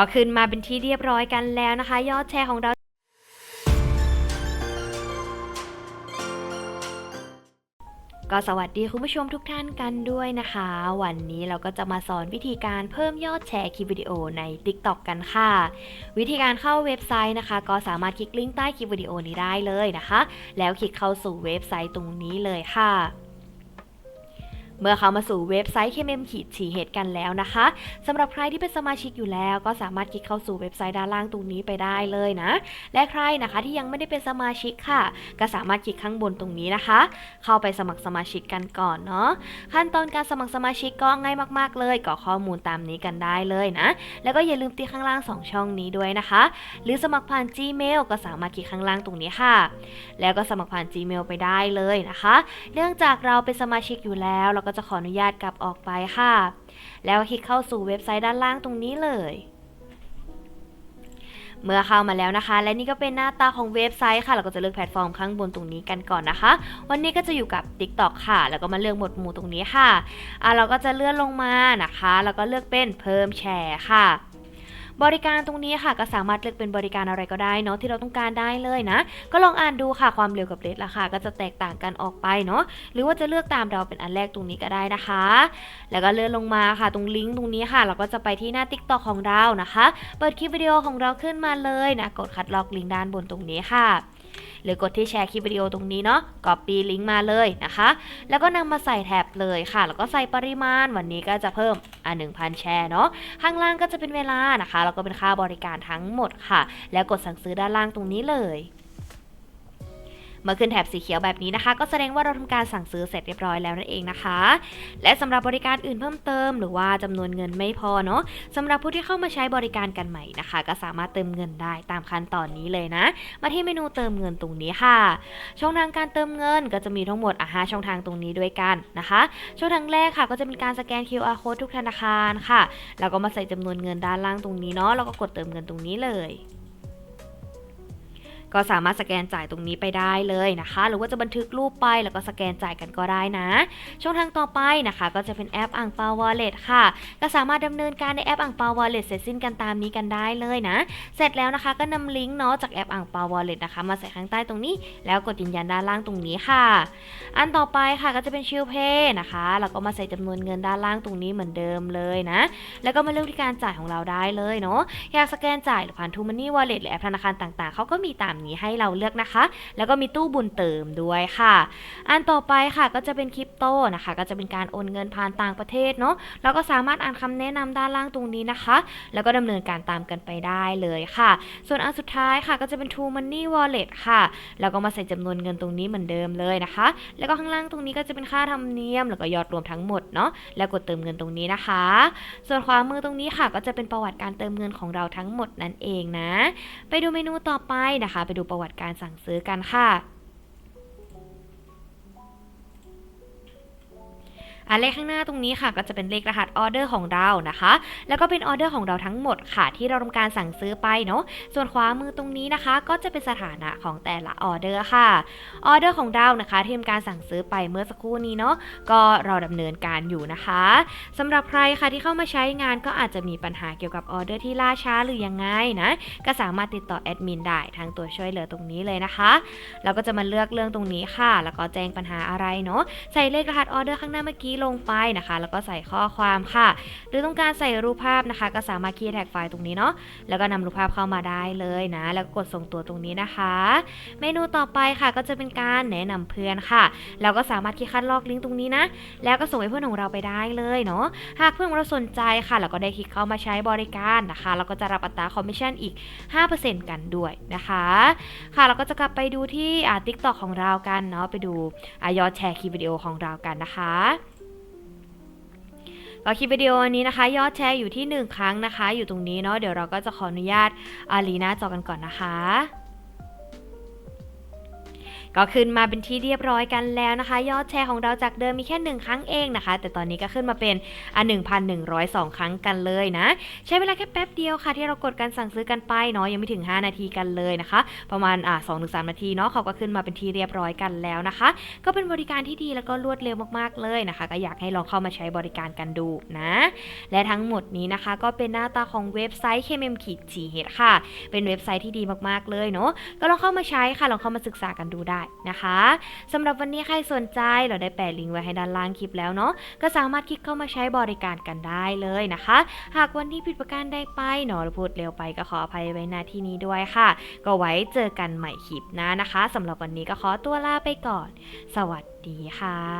ก็ขึ้นมาเป็นที่เรียบร้อยกันแล้วนะคะ ยอดแชร์ของเราก็สวัสดีคุณผู้ชมทุกท่านกันด้วยนะคะ วันนี้เราก็จะมาสอนวิธีการเพิ่มยอดแชร์คลิปวิดีโอใน TikTok กันค่ะ วิธีการเข้าเว็บไซต์นะคะ ก็สามารถคลิกลิงก์ใต้คลิปวิดีโอนี้ได้เลยนะคะ แล้วคลิกเข้าสู่เว็บไซต์ตรงนี้เลยค่ะ เมื่อเข้ามาสู่เว็บไซต์ KMM ขีดฉีเหตุกันแล้วนะคะสำหรับใครที่เป็นสมาชิกอยู่แล้ว ก็สามารถคลิกเข้าสู่เว็บไซต์ด้านล่างตรงนี้ไปได้เลยนะ และใครนะคะที่ยังไม่ได้เป็นสมาชิกค่ะ ก็สามารถคลิกข้างบนตรงนี้นะคะ เข้าไปสมัครสมาชิกกันก่อนเนาะขั้นตอนการสมัครสมาชิกก็ง่ายมากๆ เลยกรอกข้อมูลตามนี้กันได้เลยนะ แล้วก็อย่าลืมตีข้างล่าง 2 ช่องนี้ด้วยนะคะ หรือสมัครผ่าน Gmail ก็สามารถคลิกข้างล่างตรงนี้ค่ะ แล้วก็สมัครผ่าน Gmail ไปได้เลยนะคะ เนื่องจากเราเป็นสมาชิกอยู่แล้วเราก็จะขออนุญาตกลับออกไปค่ะ แล้วคลิกเข้าสู่เว็บไซต์ด้านล่างตรงนี้เลยเมื่อเข้ามาแล้วนะคะ และนี่ก็เป็นหน้าตาของเว็บไซต์ค่ะ เราก็จะเลือกแพลตฟอร์มข้างบนตรงนี้กันก่อนนะคะ วันนี้ก็จะอยู่กับ TikTok ค่ะ แล้วก็มาเลือกหมวดหมู่ตรงนี้ค่ะอะ เราก็จะเลื่อนลงมานะคะ แล้วก็เลือกเป็นเพิ่มแชร์ค่ะ บริการตรงนี้ค่ะก็สามารถเลือกเป็นบริการอะไรก็ได้เนาะที่เราต้องการได้เลยนะ ก็ลองอ่านดูค่ะความเร็วกับเรทราคาก็จะแตกต่างกันออกไปเนาะหรือว่าจะเลือกตามเราเป็นอันแรกตรงนี้ก็ได้นะคะ แล้วก็เลื่อนลงมาค่ะ ตรงลิงก์ตรงนี้ค่ะ เราก็จะไปที่หน้า t ิ k t o k ของเรานะคะ เปิดคลิปวิดีโอของเราขึ้นมาเลยนะกดคัดลอกลิงก์ด้านบนตรงนี้ค่ะ หรือกดที่แชร์คลิปวิดีโอตรงนี้เนาะกดปีลิงก์มาเลยนะคะ แล้วก็นำมาใส่แท็บเลยค่ะ แล้วก็ใส่ปริมาณวันนี้ก็จะเพิ่มอะ1,000แชร์เนาะข้างล่างก็จะเป็นเวลานะคะ แล้วก็เป็นค่าบริการทั้งหมดค่ะ แล้วกดสั่งซื้อด้านล่างตรงนี้เลย มื่อขึ้นแถบสีเขียวแบบนี้นะคะ ก็แสดงว่าเราทำการสั่งซื้อเสร็จเรียบร้อยแล้วนั่นเองนะคะ และสำหรับบริการอื่นเพิ่มเติม หรือว่าจำนวนเงินไม่พอเนาะสำหรับผู้ที่เข้ามาใช้บริการกันใหม่นะคะ ก็สามารถเติมเงินได้ตามขั้นตอนนี้เลยนะ มาที่เมนูเติมเงินตรงนี้ค่ะ ช่องทางการเติมเงินก็จะมีทั้งหมดอะห้าช่องทางตรงนี้ด้วยกันนะคะ ช่องทางแรกค่ะ ก็จะมีการสแกน QR code ทุกธนาคารค่ะ แล้วก็มาใส่จำนวนเงินด้านล่างตรงนี้เนาะแล้วก็กดเติมเงินตรงนี้เลย ก็สามารถสแกนจ่ายตรงนี้ไปได้เลยนะคะ หรือว่าจะบันทึกรูปไปแล้วก็สแกนจ่ายกันก็ได้นะ ช่องทางต่อไปนะคะ ก็จะเป็นแอปอ่างเปาวอลเล็ตค่ะ ก็สามารถดำเนินการในแอปอ่างเปาวอลเล็ตเสร็จสิ้นกันตามนี้กันได้เลยนะ เสร็จแล้วนะคะก็นำลิงก์เนาะจากแอปอ่างเปาวอลเล็ตนะคะ มาใส่ข้างใต้ตรงนี้ แล้วกดยืนยันด้านล่างตรงนี้ค่ะ อันต่อไปค่ะก็จะเป็นชิลเพย์นะคะแล้วก็มาใส่จำนวนเงินด้านล่างตรงนี้เหมือนเดิมเลยนะ แล้วก็มาเลือกที่การจ่ายของเราได้เลยเนาะอยากสแกนจ่ายหรือผ่านทูมันนี่วอลเล็ตหรือแอปธนาคารต่างๆเขาก็มีตามนี้ให้เราเลือกนะคะ แล้วก็มีตู้บุญเติมด้วยค่ะ อันต่อไปค่ะก็จะเป็นคริปโตนะคะ ก็จะเป็นการโอนเงินผ่านต่างประเทศเนาะเราก็สามารถอ่านคำแนะนำด้านล่างตรงนี้นะคะ แล้วก็ดำเนินการตามกันไปได้เลยค่ะ ส่วนอันสุดท้ายค่ะก็จะเป็น True Money Wallet ค่ะ แล้วก็มาใส่จำนวนเงินตรงนี้เหมือนเดิมเลยนะคะ แล้วก็ข้างล่างตรงนี้ก็จะเป็นค่าธรรมเนียม แล้วก็ยอดรวมทั้งหมดเนาะแล้วกดเติมเงินตรงนี้นะคะ ส่วนขวามือตรงนี้ค่ะ ก็จะเป็นประวัติการเติมเงินของเราทั้งหมดนั่นเองนะ ไปดูเมนูต่อไปนะคะดูประวัติการสั่งซื้อกันค่ะ อันเลขข้างหน้าตรงนี้ค่ะ ก็จะเป็นเลขรหัสออเดอร์ของเรานะคะ แล้วก็เป็นออเดอร์ของเราทั้งหมดค่ะ ที่เราทำการสั่งซื้อไปเนาะส่วนขวามือตรงนี้นะคะ ก็จะเป็นสถานะของแต่ละออเดอร์ค่ะออเดอร์ของเรานะคะที่ทำการสั่งซื้อไปเมื่อสักครู่นี้เนาะก็เราดำเนินการอยู่นะคะสำหรับใครค่ะที่เข้ามาใช้งานก็อาจจะมีปัญหาเกี่ยวกับออเดอร์ที่ล่าช้าหรือยังไงนะก็สามารถติดต่อแอดมินได้ทางตัวช่วยเหลือตรงนี้เลยนะคะเราก็จะมาเลือกเรื่องตรงนี้ค่ะ แล้วก็แจ้งปัญหาอะไรเนาะใส่เลขรหัสออเดอร์ข้างหน้าเมื่อกี้ลงไปนะคะ แล้วก็ใส่ข้อความค่ะ หรือต้องการใส่รูปภาพนะคะ ก็สามารถคีย์แท็กไฟล์ตรงนี้เนาะแล้วก็นำรูปภาพเข้ามาได้เลยนะ แล้วก็กดส่งตัวตรงนี้นะคะ เมนูต่อไปค่ะก็จะเป็นการแนะนำเพื่อนค่ะเราก็สามารถคลิกคัดลอกลิงก์ตรงนี้นะ แล้วก็ส่งให้เพื่อนของเราไปได้เลยเนาะหากเพื่อนของเราสนใจค่ะเราก็ได้คลิกเข้ามาใช้บริการนะคะเราก็จะรับอัตราคอมมิชชั่นอีก 5%กันด้วยนะคะ ค่ะเราก็จะกลับไปดูที่อ่า TikTok ของเรากันเนาะไปดูอยอดแชร์คลิปวิดีโอของเรากันนะคะ ก็คลิปวิดีโออันนี้นะคะ ยอดแชร์อยู่ที่ 1 ครั้งนะคะ อยู่ตรงนี้เนาะเดี๋ยวเราก็จะขออนุญาตอาลีนาจอกันก่อนนะคะ ก็ขึ้นมาเป็นที่เรียบร้อยกันแล้วนะคะ ยอดแชร์ของเราจากเดิมมีแค่หนึ่งครั้งเองนะคะ แต่ตอนนี้ก็ขึ้นมาเป็นอะ1,102 ครั้งกันเลยนะ ใช้เวลาแค่แป๊บเดียวค่ะ ที่เรากดการสั่งซื้อกันไปเนาะยังไม่ถึง 5 นาทีกันเลยนะคะ ประมาณอะ2-3 นาทีเนาะเขาก็ขึ้นมาเป็นที่เรียบร้อยกันแล้วนะคะ ก็เป็นบริการที่ดีแล้วก็รวดเร็วมากๆเลยนะคะ ก็อยากให้ลองเข้ามาใช้บริการกันดูนะ และทั้งหมดนี้นะคะก็เป็นหน้าตาของเว็บไซต์ KMM ขีด GH ค่ะ เป็นเว็บไซต์ที่ดีมากๆเลยเนาะก็ลองเข้ามาใช้ค่ะลองเข้ามาศึกษากันดูได้นะคะสำหรับวันนี้ใครสนใจเราได้แปะลิงก์ไว้ให้ด้านล่างคลิปแล้วเนาะก็สามารถคลิกเข้ามาใช้บริการกันได้เลยนะคะ หากวันนี้ผิดประการใดไปเนาะหรือพูดเร็วไปก็ขออภัยไว้ณที่นี้ด้วยค่ะ ก็ไว้เจอกันใหม่คลิปหน้านะคะสำหรับวันนี้ก็ขอตัวลาไปก่อน สวัสดีค่ะ